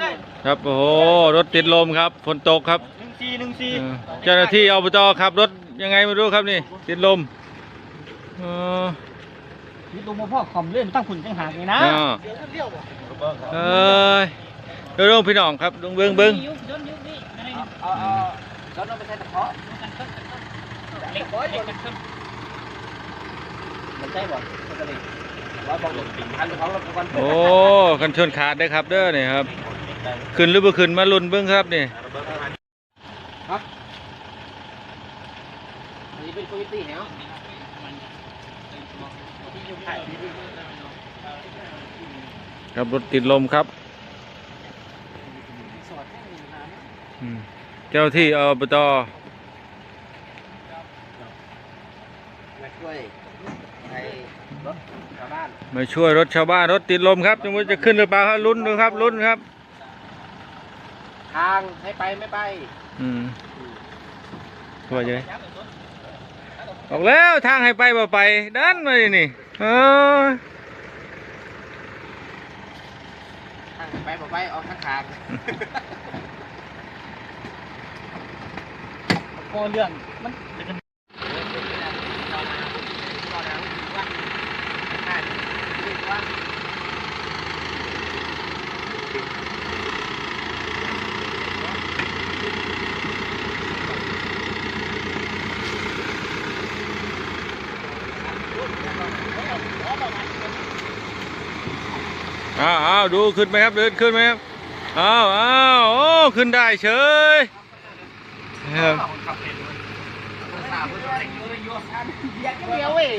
ได้ครับโอ้โหรถติดลมครับฝนตกครับหนึ่งสี่หนึ่งสี่เออเจ้าหน้าที่อบตขับรถยังไงไม่รู้ครับนี่ติดลมเออนี่ดูมาพ่อคอมเล่นตั้งขุนจังหากนี่นะอ่าเอ้ยเดี๋ยวเรื่องพี่น้องครับลงเบิ้งเบิ้งยุบยุบยุบนี่อะไรนี่เอาเอาเอาเราไปใช้ตะเคาะเล็กเล็กกันขึ้นมันใช่บ่มันก็เลยว่าบอกหลงปิ่นพันเขาเราวันโอ้กันชนขาดได้อครับเด้อนี่ครับ ขึ้นหรือบ่ขึ้นมาลุ้นเบิ้งครับนี่อันนี้เป็นคุยตี้เหรอครับรถติดลมครับอืมเจ้าหน้าที่อบตมาช่วยให้รถชาวบ้านมาช่วยรถชาวบ้านรถติดลมครับจังว่าจะขึ้นหรือเปล่าครับลุ้นดูครับลุ้นครับ ทางให้ไปไม่ไปอืมว่าจะไงบอกแล้วทางให้ไปบ่ไปดันมาดินี่เออทางไปบอกไปออกข้างทางพอเรื่องมัน อ้าวอ้าวดูขึ้นไหมครับเดินขึ้นไหมครับอ้าวอ้าวโอ้ขึ้นได้เฉยครับ เดียวเว้ย